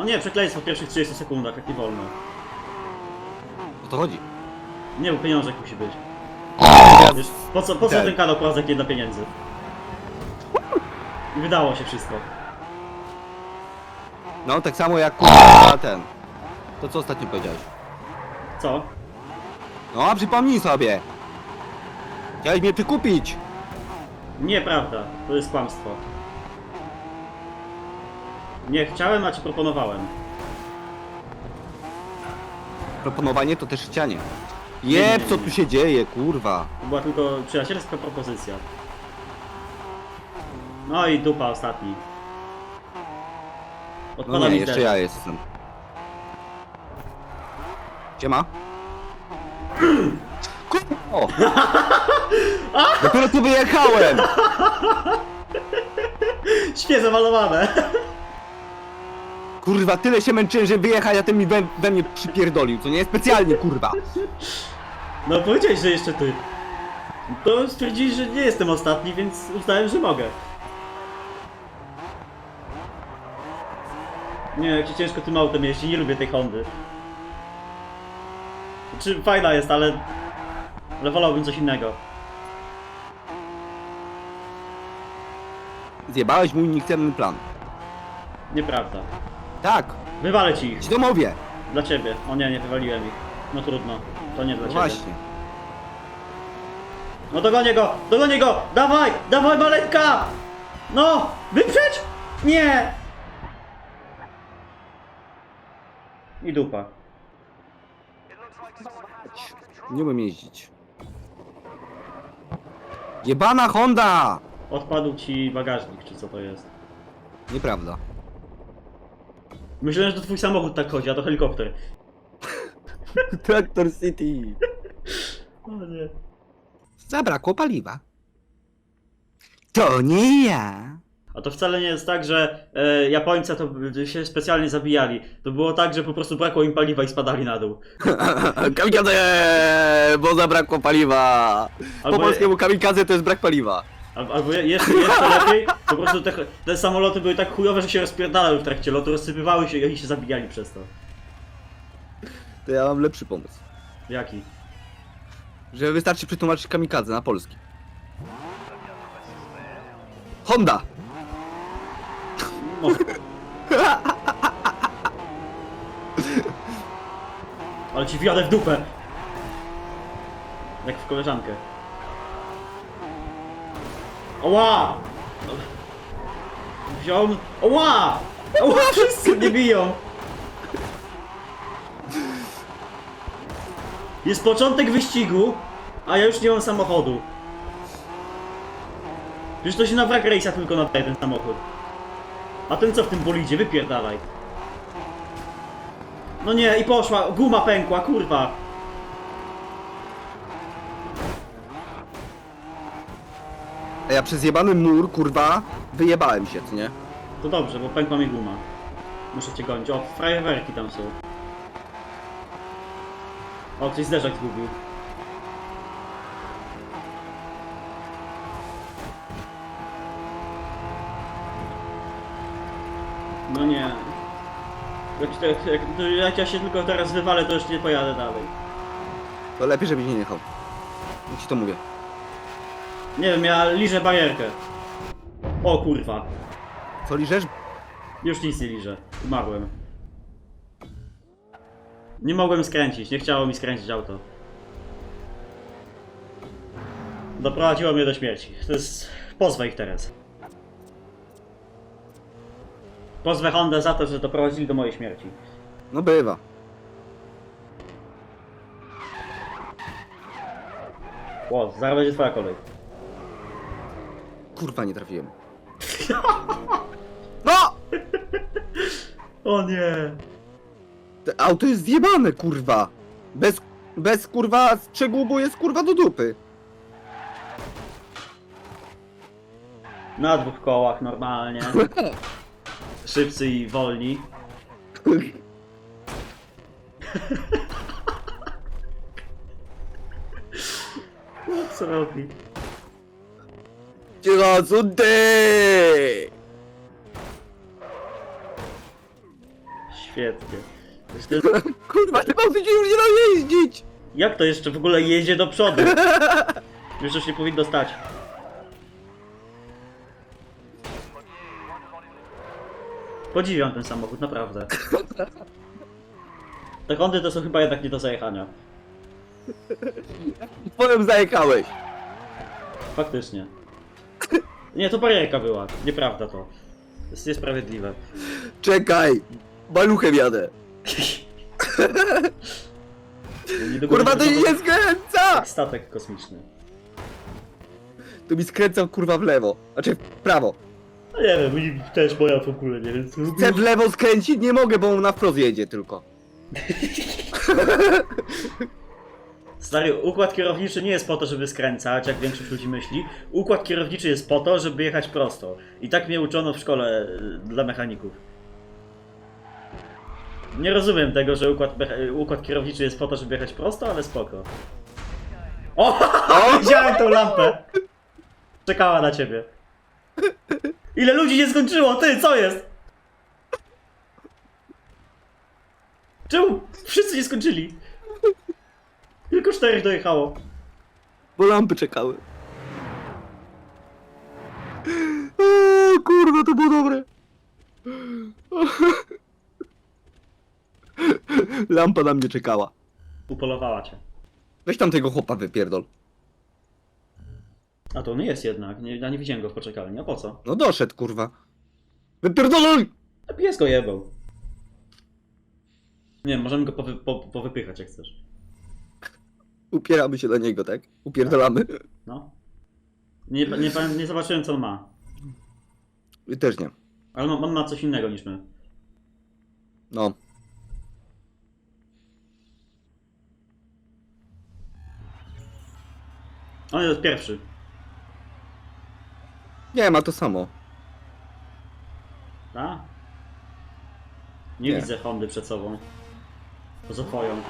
O nie, przekleństwo w pierwszych 30 sekundach, jak nie wolno. O to chodzi. Nie, bo pieniążek musi być. Wiesz, po co, po co Tak. ten kanał jak nie dla pieniędzy? I wydało się wszystko. No, tak samo jak kurwa ten. To co ostatnio powiedziałeś? Co? No, a przypomnij sobie. Chciałeś mnie przykupić. Nieprawda, to jest kłamstwo. Nie chciałem, a ci proponowałem. Proponowanie to też chcianie. Nie, nie, Jeb, nie, co nie. tu się dzieje, kurwa. To była tylko przyjacielska propozycja. No i dupa ostatni. No Odpada nie, mi jeszcze też. ja jestem. Siema. O! Dopiero tu wyjechałem! Śpie zamalowane. Kurwa, tyle się męczyłem, żeby wyjechać, a ten mi we, we mnie przypierdolił, co nie? Specjalnie, kurwa. No powiedziałeś, że jeszcze ty. To stwierdzili, że nie jestem ostatni, więc uznałem, że mogę. Nie, jak się ciężko tym autem jeździ, nie lubię tej Hondy. Czy fajna jest, ale... Ale wolałbym coś innego. Zjebałeś mój nikczemny plan. Nieprawda. Tak, Wywalę ci ich. ci mówię. Dla ciebie. O nie, nie wywaliłem ich. No trudno. To nie dla No ciebie. właśnie. No dogonię go! Dogonię go! Dawaj! Dawaj maletka! No! Wyprzeć! Nie! I dupa. Nie umiem jeździć. Jebana Honda! Odpadł ci bagażnik, czy co to jest? Nieprawda. Myślałem, że to twój samochód tak chodzi, a to helikopter. Tractor City. O nie. Zabrakło paliwa. To nie ja. A to wcale nie jest tak, że e, Japońcy to by się specjalnie zabijali. To było tak, że po prostu brakło im paliwa i spadali na dół. kamikadze, bo zabrakło paliwa. Albo- Po polskiemu kamikadze to jest brak paliwa. Al- Albo je- jeszcze, jeszcze lepiej, po prostu te, te samoloty były tak chujowe, że się rozpierdalały w trakcie lotu, rozsypywały się i oni się zabijali przez to. To ja mam lepszy pomysł. Jaki? Że wystarczy przetłumaczyć kamikadze na polski. Honda! Może. Ale ci wjadę w dupę! Jak w koleżankę. Oła! Wziął... Oła! Oła! Wszyscy mnie biją! Jest początek wyścigu, a ja już nie mam samochodu. Przecież to się na wrak rejsa tylko nadaje ten samochód. A ten co w tym bolidzie? Wypierdalaj. No nie, i poszła, guma pękła, kurwa. A ja przez jebany mur, kurwa, wyjebałem się, co nie? To dobrze, bo pękła mi guma. Muszę cię gonić. O, frajerwerki tam są. O, ktoś zderzak zgubił. No nie. Jak, jak, jak, jak ja się tylko teraz wywalę, to już nie pojadę dalej. To lepiej, żebyś nie jechał. Ja ci to mówię. Nie wiem, ja liżę barierkę. O kurwa. Co liżesz? Już nic nie liżę. Umarłem. Nie mogłem skręcić, nie chciało mi skręcić auto. Doprowadziło mnie do śmierci. To jest... Pozwę ich teraz. Pozwę Hondę za to, że doprowadzili do mojej śmierci. No bywa. O, zaraz będzie twoja kolej. Kurwa, nie trafiłem. No! O nie! To auto jest zjebane, kurwa. Bez, bez kurwa strzegłubu jest kurwa do dupy. Na dwóch kołach normalnie. Szybcy i wolni. No, co robi? Cicho, sunty! Świetnie. Kurwa, autem się już nie da jeździć! Jak to jeszcze w ogóle jedzie do przodu? Wiesz, że się powinno stać. Podziwiam ten samochód, naprawdę. Te Hondy to są chyba jednak nie do zajechania. Twoją zajechałeś. Faktycznie. Nie, to barierka była. Nieprawda to. To jest niesprawiedliwe. Czekaj! Maluchem jadę. Niedługo Kurwa, to będzie się nie skręca! Statek kosmiczny. To mi skręcał kurwa w lewo. Znaczy w prawo. No nie wiem, mi też moja w ogóle nie wiem. Chcę w lewo skręcić, nie mogę, bo on na wprost jedzie tylko. Stary, układ kierowniczy nie jest po to, żeby skręcać, jak większość ludzi myśli. Układ kierowniczy jest po to, żeby jechać prosto. I tak mnie uczono w szkole y, dla mechaników. Nie rozumiem tego, że układ, mecha- układ kierowniczy jest po to, żeby jechać prosto, ale spoko. O! Widziałem tą lampę! Czekała na ciebie. Ile ludzi nie skończyło? Ty, co jest? Czemu wszyscy nie skończyli? Tylko czterech dojechało. Bo lampy czekały. O, kurwa, to było dobre. Lampa na mnie czekała. Upolowała cię. Weź tam tego chłopa wypierdol. A to on jest jednak. Nie, ja nie widziałem go w poczekalni. A po co? No doszedł, kurwa. Wypierdolaj! A pies go jebał. Nie wiem, możemy go powy, po, powypychać jak chcesz. Upieramy się do niego, tak? Upierdolamy. No. Nie, nie, nie zobaczyłem co on ma. I też nie. Ale on, on ma coś innego niż my. No. On jest pierwszy. Nie, ma to samo. Tak? Nie, Nie. widzę Hondy przed sobą. Poza twoją.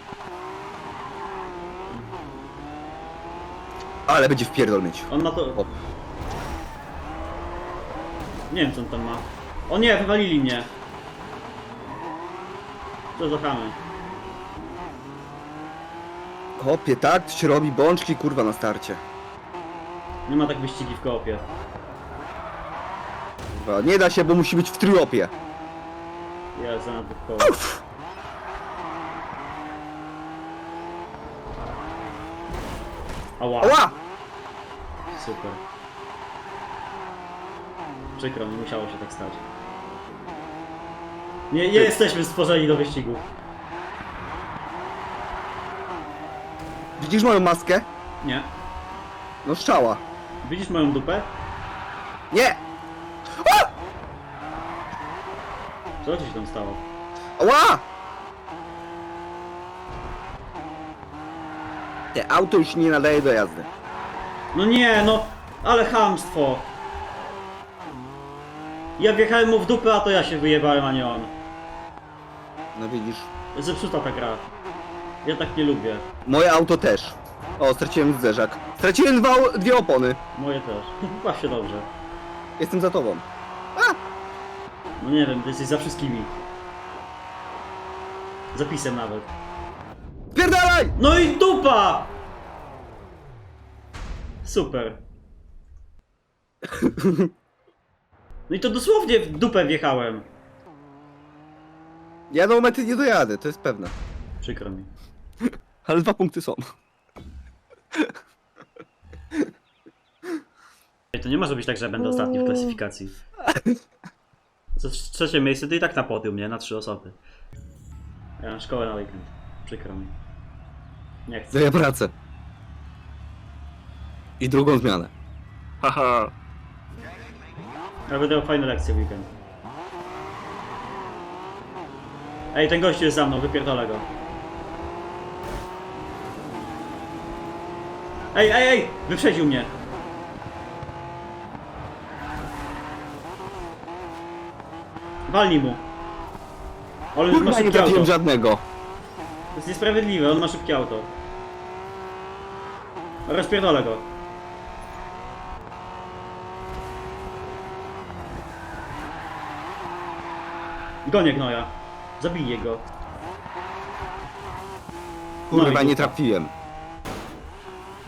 Ale będzie wpierdol mieć. On ma to... O. Nie wiem co on tam ma. O nie, wywalili mnie. Co za chamy. Kopie, tak? Się robi bączki, kurwa, na starcie. Nie ma tak wyścigi w koopie. Kurwa, nie da się, bo musi być w tryopie. Ja za na kołach. Ała. Super. Przykro, nie musiało się tak stać. Nie, nie jesteśmy stworzeni do wyścigu. Widzisz moją maskę? Nie. No strzała. Widzisz moją dupę? Nie! Co ci się tam stało? Ała! Te auto już nie nadaje do jazdy. No nie, no, ale chamstwo. Ja wjechałem mu w dupę, a to ja się wyjebałem, a nie on. No widzisz. Zepsuta ta gra. Ja tak nie lubię. Moje auto też. O, straciłem zderzak. Straciłem dwa, dwie opony. Moje też. Się dobrze. Jestem za tobą. No nie wiem, ty jesteś za wszystkimi. Zapisem nawet. Pierdalaj! No i dupa! Super. No i to dosłownie w dupę wjechałem. Ja do mety nie dojadę, to jest pewne. Przykro mi. Ale dwa punkty są. Ej, To nie może być tak, że będę ostatni w klasyfikacji. Co trzecie miejsce to i tak na podium, nie? Na trzy osoby. Ja mam szkołę na weekend. Przykro mi. Nie chcę. Daję pracę. I drugą zmianę. Haha. Ja będę miał fajne lekcje w weekend. Ej, ten gościu jest za mną, wypierdolę go. Ej, ej, ej! Wyprzedził mnie! Walnij mu! Ale on ma Kurwa, nie szybkie auto. trafiłem żadnego. Jest niesprawiedliwe, on ma szybkie auto. Rozpierdolę go. Gonię gnoja. Zabiję go. Kurwa, No nie trafiłem.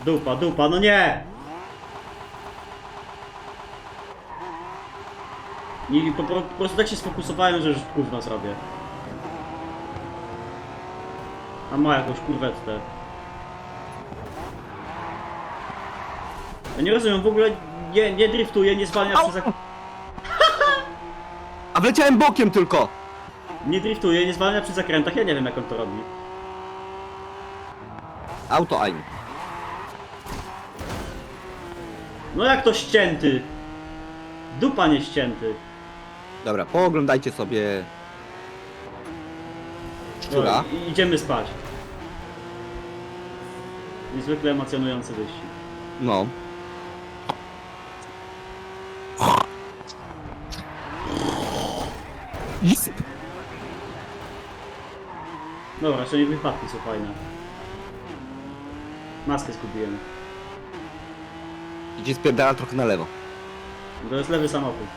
Dupa, dupa, no nie! I po, po, po prostu tak się sfokusowałem, że już kurwa zrobię. A ma jakąś kurwetę. Ja nie rozumiem, w ogóle nie, nie driftuje, nie zwalnia Au! przy zak... A wleciałem bokiem tylko! Nie driftuje, nie zwalnia przy zakrętach, ja nie wiem jak on to robi. Auto ein. No jak to ścięty? Dupa nie ścięty. Dobra, pooglądajcie sobie... Szczura. No, i- idziemy spać. Niezwykle emocjonujący wyścig. No. Dobra, jeszcze nie wypadki są fajne. Maskę zgubiłem. Idzie spierdala trochę na lewo. To jest lewy samochód.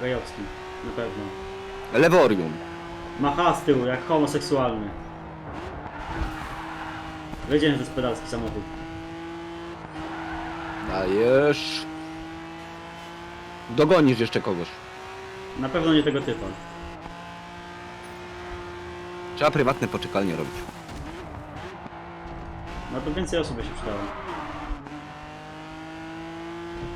Gajowski. Na pewno. Leworium. Macha z tyłu, jak homoseksualny. Wiedziałem, że to jest pedalski samochód. Dajesz. Dogonisz jeszcze kogoś. Na pewno nie tego typa. Trzeba prywatne poczekalnie robić. No to więcej osób by się przydało.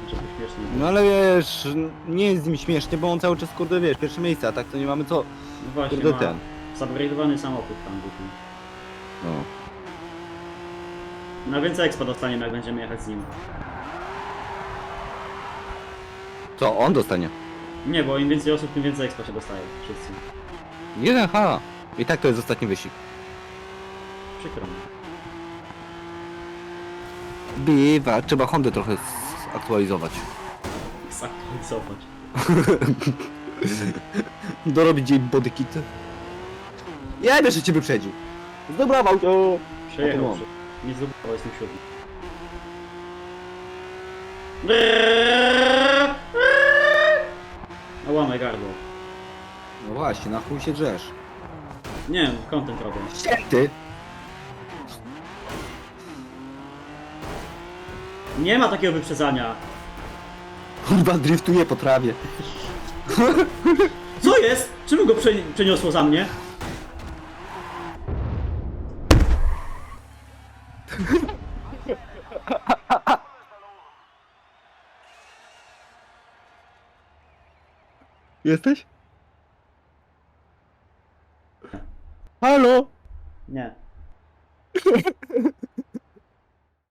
Żeby śmiesznie było. No ale wiesz, nie jest z nim śmiesznie, bo on cały czas kurde wiesz, pierwsze miejsce, a tak to nie mamy co. No właśnie, Kurde ma ten. zupgrade'owany samochód tam głupi. No. Na więcej expa dostaniemy, jak będziemy jechać z nim. Co on dostanie? Nie, bo im więcej osób, tym więcej expa się dostaje. Wszyscy. 1H. I tak to jest ostatni wyścig. Przykro mi. Bywa, trzeba Hondę trochę zaktualizować. Zaktualizować. Dorobić jej bodykit. Ja wiesz, że cię wyprzedził. Dobra, auto. Przejechał A to przy... Nie zdobywał, jestem siódmy. A łamę gardło. No właśnie, na chuj się drzesz. Nie wiem, content robię. Ścięty. Nie ma takiego wyprzedzania. Kurwa, driftuje po trawie. Co jest? Czemu go prze... przeniosło za mnie? Jesteś? Halo? Nie.